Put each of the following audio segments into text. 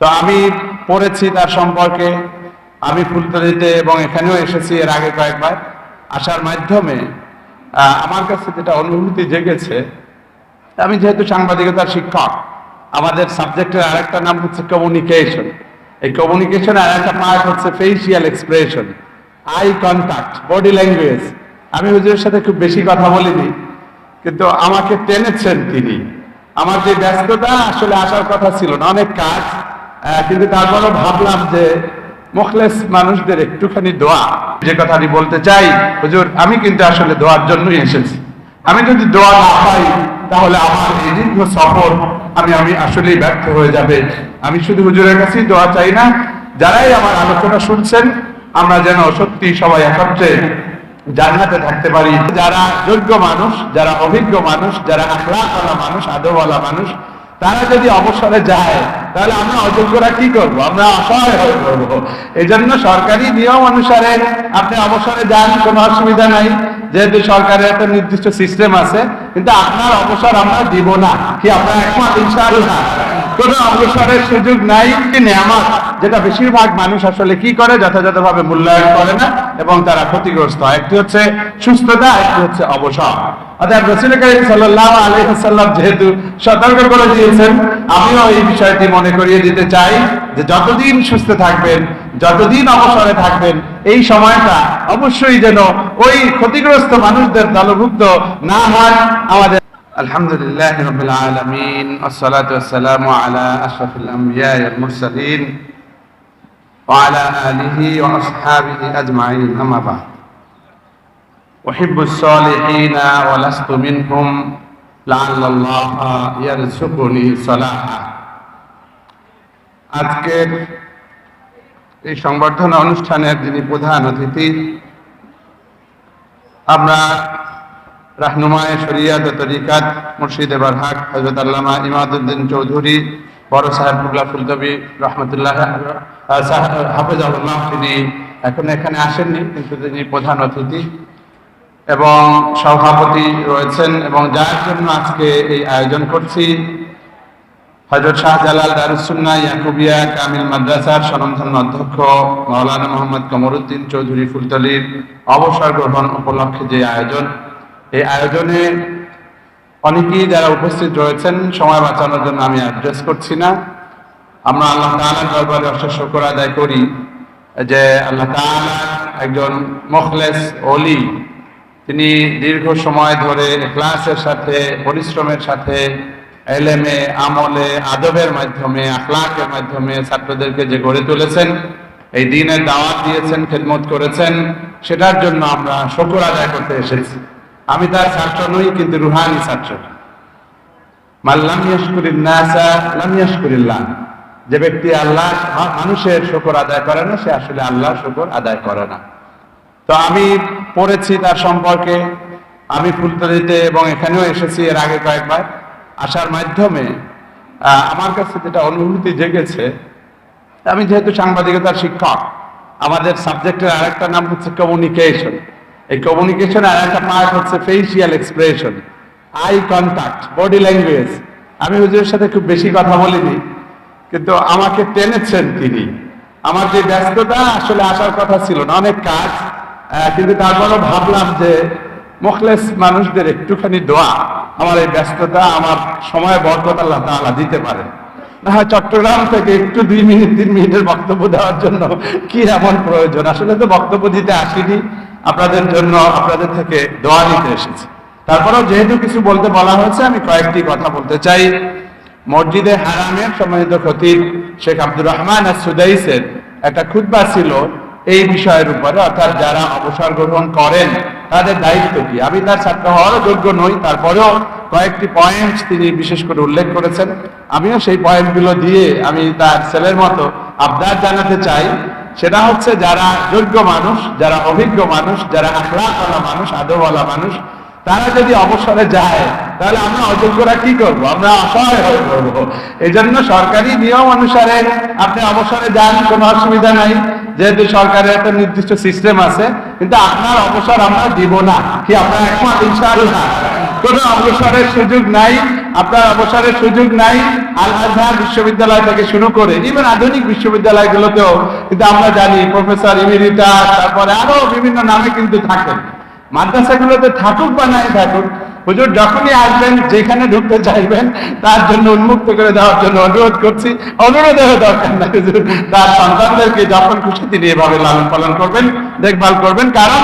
তো আমি পড়েছি তার সম্পর্কে, আমি ফুলতলিতে এবং এখানেও এসেছি এর আগে কয়েকবার। আসার মাধ্যমে আমার কাছে যেটা অনুভূতি জেগেছে, আমি যেহেতু সাংবাদিকতার শিক্ষক, আমাদের সাবজেক্টের আরেকটা নাম হচ্ছে কমিউনিকেশন এই কমিউনিকেশন আর একটা পার্ট হচ্ছে facial expression eye contact body language আমি হুজুরের সাথে খুব বেশি কথা বলিনি, কিন্তু আমাকে টেনেছেন তিনি। আমার যে ব্যস্ততা আসলে আসার কথা ছিল না, অনেক কাজ। কিন্তু তারপরও ভাবলাম যে মুখলেস মানুষদের একটুখানি দোয়া। যে কথাটি বলতে চাই, হুজুর, আমি কিন্তু আসলে দোয়ার জন্যই এসেছি। আমি যদি দোয়া না পাই, তাহলে আমার এই দীর্ঘ সফর আমি আমি আসলেই ব্যর্থ হয়ে যাবে। আমি শুধু হুজুরের কাছেই দোয়া চাই না, যারাই আমার আলোচনা শুনছেন, আমরা যেন সত্যি সবাই একত্রে জান্নাতে থাকতে পারি। যারা যোগ্য মানুষ, যারা অভিজ্ঞ মানুষ, যারা আখলাকওয়ালা মানুষ, আদবওয়ালা মানুষ তারা যদি অবসরে যায়, তাহলে আমরা অযোগ্যরা কি করব? আমরা অসহায় হয়ে পড়ব। এই জন্য সরকারি নিয়ম অনুসারে আপনি অবসরে যান, কোনো অসুবিধা নাই। যেহেতু সরকারের একটা নির্দিষ্ট সিস্টেম আছে, কিন্তু আপনার অবসর আমরা দিব না। কি আপনার একমত ইনশাআল্লাহ? কোনো অবসরের সুযোগ নাই নেয়ামত যেটা বেশিরভাগ মানুষ আসলে কি করে? যথাযথভাবে মূল্যায়ন করে না এবং তারা ক্ষতিগ্রস্ত। একটি হচ্ছে সুস্থতা, একটি হচ্ছে অবসর। যেহেতু সতর্ক করে দিয়েছেন, আমিও এই বিষয়টি মনে করিয়ে দিতে চাই যে যতদিন সুস্থ থাকবেন, যতদিন অবসরে থাকবেন, এই সময়টা অবশ্যই যেন ওই ক্ষতিগ্রস্ত মানুষদের দলভুক্ত না হয়। আমাদের الحمد لله رب العالمين والصلاة والسلام على أشرف الأنبياء والمرسلين وعلى آله وأصحابه أجمعين أما بعد أحب الصالحين ولست منهم لعل الله يرزقني صلاحا আজকের এই সংবর্ধনা অনুষ্ঠানের যিনি প্রধান অতিথি আমরা রাহনুমায় শরিয়াত ও তরিকাত মুর্শিদে বারহাক হজরত আল্লামা ইমাদুদ্দিন চৌধুরী, বড় সাহেব মুগলা ফুলকবি রহমতুল্লাহ হাফিজাহুল্লাহ, তিনি এখন এখানে আসেননি, কিন্তু তিনি প্রধান অতিথি এবং সভাপতি রয়েছেন এবং যার জন্য আজকে এই আয়োজন করছি। হজরত শাহজালাল দারুসুন্না ইয়াকুবিয়া কামিল মাদ্রাসার স্বনামধন্য অধ্যক্ষ মাওলানা মোহাম্মদ কমরুদ্দিন চৌধুরী ফুলতলির অবসর গ্রহণ উপলক্ষে যে আয়োজন এই আয়োজনে অনেকেই যারা উপস্থিত রয়েছেন, সময় বাঁচানোর জন্য আমি অ্যাড্রেস করছি না। আমরা আল্লাহ তাআলার দরবারে অশেষ শুকর আদায় করি যে আল্লাহ তাআলা একজন মখলেস অলি তিনি দীর্ঘ সময় ধরে ক্লাসের সাথে, পরিশ্রমের সাথে, এলেমে, আমলে, আদবের মাধ্যমে, আখলাকের মাধ্যমে ছাত্রদেরকে যে গড়ে তুলেছেন, এই দিনের দাওয়াত দিয়েছেন, খেদমত করেছেন, সেটার জন্য আমরা শকর আদায় করতে এসেছি। আমি তার ছাত্র নই, কিন্তু রুহানি ছাত্র। মাল্লাম ইয়াশকুরিন নাসা, লাম ইয়াশকুরিল্লাহ। যে ব্যক্তি আল্লাহ মানুষের শকর আদায় করে না, সে আসলে আল্লাহর শকর আদায় করে না। তো আমি পড়েছি তার সম্পর্কে, আমি ফুলতলিতে এবং এখানেও এসেছি এর আগে কয়েকবার। আসার মাধ্যমে আমার কাছে যেটা অনুভূতি জেগেছে, আমি যেহেতু সাংবাদিকতার শিক্ষক, আমাদের সাবজেক্টের আরেকটা নাম হচ্ছে কমিউনিকেশন এই কমিউনিকেশন আর একটা পার্ট হচ্ছে facial expression eye contact body language আমি হুজুরের সাথে খুব বেশি কথা বলিনি, কিন্তু আমাকে টেনেছেন তিনি। আমার যে ব্যস্ততা আসলে আসার কথা ছিল না, অনেক কাজ কিন্তু তারপরও ভাবলাম যে মুখলেস মানুষদের একটুখানি দোয়া, আমার এই ব্যস্ততা, আমার সময় বরকত আল্লাহ তাআলা দিতে পারে না হয় চট্টগ্রাম থেকে একটু দুই মিনিট, তিন মিনিটের বক্তব্য দেওয়ার জন্য কি এমন প্রয়োজন? আসলে তো বক্তব্য দিতে আসিনি। আপনাদের জন্য আপনাদের থেকে দোয়া নিতে এসেছি। তারপরেও যেহেতু কিছু বলতে বলা হয়েছে, আমি কয়েকটি কথা বলতে চাই। মসজিদে হারামের সম্মানিত খতিব শেখ আব্দুর রহমান সুদাইসের একটা খুতবা ছিল এই বিষয়ের উপরে, অর্থাৎ যারা অবসর গ্রহণ করেন, তাদের দায়িত্ব কি? আমি তার ছাত্র হওয়ারও যোগ্য নই, তারপরেও কয়েকটি পয়েন্ট তিনি বিশেষ করে উল্লেখ করেছেন। আমিও সেই পয়েন্টগুলো দিয়ে আমি তার ছেলের মতো আবদার জানাতে চাই। সেটা হচ্ছে যারা যোগ্য মানুষ, যারা অভিজ্ঞ মানুষ, যারা আখলাকওয়ালা মানুষ, আদবওয়ালা মানুষ, তারা যদি অবসরে যায়, তাহলে আমরা অযোগ্যরা কি করব? আমরা অসহায় হয়ে পড়ব। এই জন্য সরকারি নিয়ম অনুসারে আপনি অবসরে যান, কোনো অসুবিধা নাই। যেহেতু সরকারের একটা নির্দিষ্ট সিস্টেম আছে, কিন্তু আপনার অবসর আমরা দিব না। কি আপনার একমত ইনশাআল্লাহ? কোনো অবসরের সুযোগ নাই। আপনার অবসরের সুযোগ নাই, আল আজহার বিশ্ববিদ্যালয় থেকে শুরু করে ইভেন আধুনিক বিশ্ববিদ্যালয়গুলোতেও কিন্তু আমরা জানি, প্রফেসর ইমিরিটা তারপরে আরও বিভিন্ন নামে কিন্তু থাকেন। মাদ্রাসাগুলোতে থাকুক বা নাই থাকুক হুজুর যখনই আসবেন, যেখানে ঢুকতে চাইবেন, তার জন্য উন্মুক্ত করে দেওয়ার জন্য অনুরোধ করছি। অনুরোধেরও দরকার নাই হুজুর। তার সন্তানদেরকে যখন খুশি তিনি এভাবে লালন পালন করবেন, দেখভাল করবেন। কারণ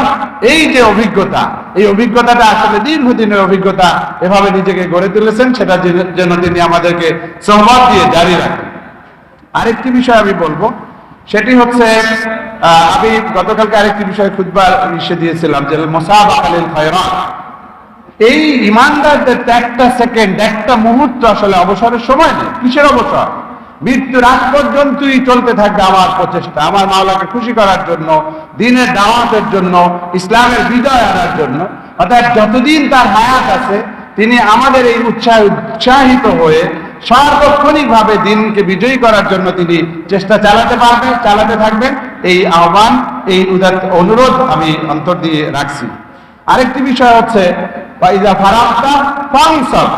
এই যে অভিজ্ঞতা, এই অভিজ্ঞতাটা আসলে দীর্ঘদিনের অভিজ্ঞতা, এভাবে নিজেকে গড়ে তুলেছেন, সেটা যেন তিনি আমাদেরকে সহমত দিয়ে জারি রাখেন। আরেকটি বিষয় আমি বলব, সেটি হচ্ছে আমি গতকালকে আরেকটি বিষয় খুদবার ইসে দিয়েছিলাম, যে মোসাব আকালিল খয়রাত। এই ইমানদারদের একটা সেকেন্ড একটা মুহূর্ত আসলে অবসরের সময় নেই। কিসের অবসর? মৃত্যুর আগ পর্যন্তই চলতে থাকবে আমার প্রচেষ্টা, আমার মাওলাকে খুশি করার জন্য, দিনের দাওয়াতের জন্য, ইসলামের বিজয় আনার জন্য। অর্থাৎ যতদিন তার হায়াত আছে, তিনি আমাদের এই উৎসাহ উৎসাহিত হয়ে সার্বক্ষণিক ভাবে দিনকে বিজয়ী করার জন্য তিনি চেষ্টা চালাতে পারবেন, চালাতে থাকবেন। এই আহ্বান, এই অনুরোধ আমি অন্তর দিয়ে রাখছি। আরেকটি বিষয় হচ্ছে পাইজা ফারাক্তা ফাংসব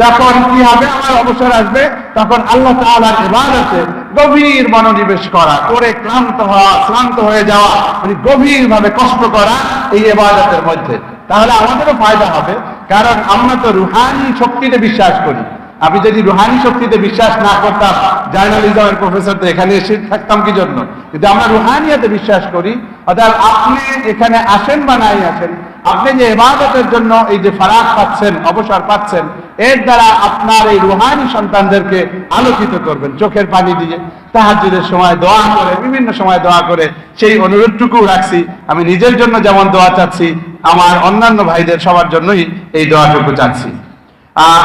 যখন কি হবে আমার অবসর আসবে, তখন আল্লাহ তাআলার ইবাদতে গভীর মনোনিবেশ করা করে ক্লান্ত হওয়া ক্লান্ত হয়ে যাওয়া মানে গভীর ভাবে কষ্ট করা এই ইবাদতের মধ্যে। তাহলে আমাদেরও ফায়দা হবে, কারণ আমরা তো রুহানি শক্তিতে বিশ্বাস করি। আমি যদি রুহানি শক্তিতে বিশ্বাস না করতাম জার্নালিজমের প্রফেসর তো এখানে এসে থাকতাম কি জন্য? কিন্তু আমরা রুহানিয়াতে বিশ্বাস করি, অর্থাৎ আপনি এখানে আসেন বা নাই আসেন, আপনি যে ইবাদতের জন্য এই যে ফারাক পাচ্ছেন, অবসর পাচ্ছেন, এর দ্বারা আপনার এই রুহানি সন্তানদেরকে আলোকিত করবেন, চোখের পানি দিয়ে তাহাজুদের সময় দোয়া করে, বিভিন্ন সময় দোয়া করে, সেই অনুরোধটুকু রাখছি, আমি নিজের জন্য যেমন দোয়া চাচ্ছি, আমার অন্যান্য ভাইদের সবার জন্যই এই দোয়াটুকু চাচ্ছি।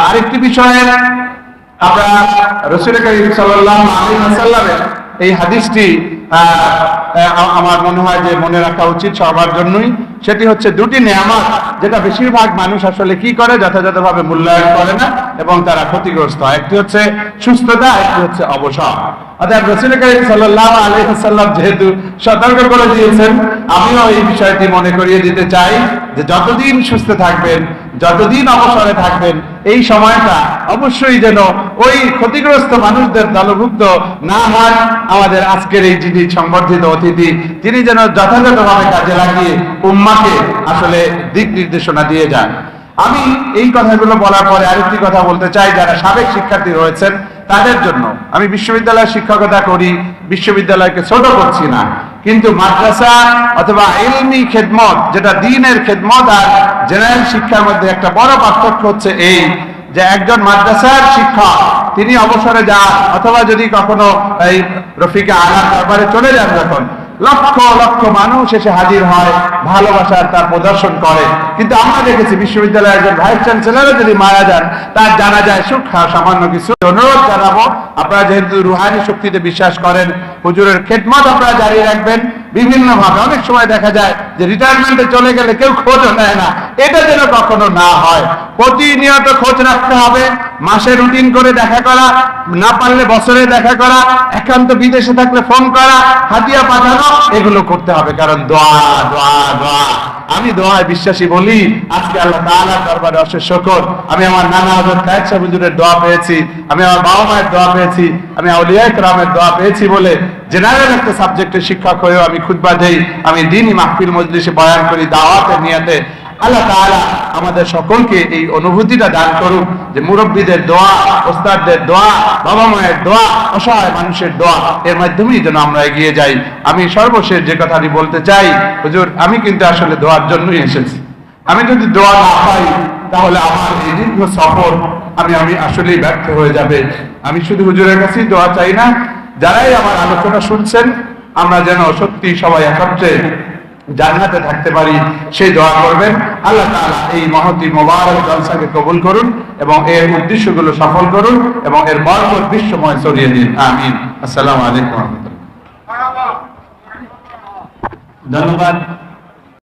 আরেকটি বিষয়ে আমরা রসুল করিম ওয়াসাল্লামের এই হাদিসটি আমার মনে হয় যে মনে রাখা উচিত সবার জন্যই। সেটি হচ্ছে দুটি নিয়ামত, যেটা বেশিরভাগ মানুষ আসলে কি করে? যথাযথভাবে মূল্যায়ন করে না এবং তারা ক্ষতিগ্রস্ত। একটি হচ্ছে সুস্থতা, একটি হচ্ছে অবসর। অর্থাৎ রসুল করিম সাল্লাল্লাহু আলাইহি ওয়াসাল্লাম যেহেতু সতর্ক করে দিয়েছেন, আমিও এই বিষয়টি মনে করিয়ে দিতে চাই যে যতদিন সুস্থ থাকবেন যতদিন অবসরে থাকবেন, এই সময়টা অবশ্যই যেন ওই ক্ষতিগ্রস্ত মানুষদের দলভুক্ত না হয়, আমাদের আজকের এই যিনি সংবর্ধিত অতিথি, তিনি যেন যথাযথভাবে কাজে লাগিয়ে উম্মাকে আসলে দিক নির্দেশনা দিয়ে যান। আমি এই কথাগুলো বলার পরে আরেকটি কথা বলতে চাই, যারা সাবেক শিক্ষার্থী রয়েছেন, তাদের জন্য। আমি বিশ্ববিদ্যালয়ে শিক্ষকতা করি, বিশ্ববিদ্যালয়কে ছোট করছি না। কিন্তু মাদ্রাসা অথবা এলমি খেদমত, যেটা দিনের খেদমত আর জেনারেল শিক্ষার মধ্যে একটা বড় পার্থক্য হচ্ছে এই যে একজন মাদ্রাসার শিক্ষক, তিনি অবসরে যান, অথবা যদি কখনো এই রফিকা আলার দরবারে চলে যান যখন, লক্ষ লক্ষ মানুষ এসে হাজির হয়, ভালোবাসার তার প্রদর্শন করে। কিন্তু আমরা দেখেছি বিশ্ববিদ্যালয়ের একজন ভাইস চ্যান্সেলরও যদি মারা যান, তার জানা যায়, সুখ সামান্য কিছু অনুরোধ জানাব। আপনারা যেহেতু রুহানি শক্তিতে বিশ্বাস করেন হুজুরের খেদমত আপনারা জারি রাখবেন, বিভিন্নভাবে। অনেক সময় দেখা যায় যে রিটায়ারমেন্টে চলে গেলে কেউ খোঁজ নেয় না। এটা যেন কখনো না হয়। প্রতিনিয়ত খোঁজ রাখতে হবে। মাসে রুটিন করে দেখা করা, না পারলে বছরে দেখা করা, একান্ত বিদেশে থাকলে ফোন করা, হাতিয়া পাঠানো, এগুলো করতে হবে। কারণ দোয়া দোয়া দোয়া। আমি দোয়ায় বিশ্বাসী বলি, আজকে আল্লাহ তাআলা দরবারে অশেষ শকর। আমি আমার নানা হজরত কায়েদ সাহেব হুজুরের দোয়া পেয়েছি, আমি আমার বাবা মায়ের দোয়া পেয়েছি, আমি আউলিয়া کرامের দোয়া পেয়েছি বলে জেনারেল একটা সাবজেক্টের শিক্ষক হয়েও আমি খুতবা দেই। আমি দিনই মাহফিল মজলিসে বয়ান করি, দাওয়াতের নিয়াতে। আল্লাহ তাআলা আমাদের সকলকে এই অনুভূতিটা দান করুক যে মুরব্বীদের দোয়া, ওস্তাদদের দোয়া, বাবা মায়ের দোয়া, অসহায় মানুষের দোয়া, এর মাধ্যমেই যেন আমরা এগিয়ে যাই। আমি সর্বশেষ যে কথাটি বলতে চাই, হুজুর, আমি কিন্তু আসলে দোয়ার জন্যই এসেছি। আমি যদি দোয়া না পাই, তাহলে আমার এই দীর্ঘ সফর আমি আমি আসলেই ব্যর্থ হয়ে যাবে। আমি শুধু হুজুরের কাছেই দোয়া চাই না, যারাই আমার আলোচনা শুনছেন, আমরা যেন সত্যি সবাই একত্রে জান্নাতে থাকতে পারি, সেই দোয়া করবেন। আল্লাহ এই মহতি মোবারক জলসাকে কবুল করুন এবং এর উদ্দেশ্যগুলো সফল করুন এবং এর বরকত বিশ্বময় ছড়িয়ে দিন। আমিন। আসসালামু আলাইকুম। ধন্যবাদ।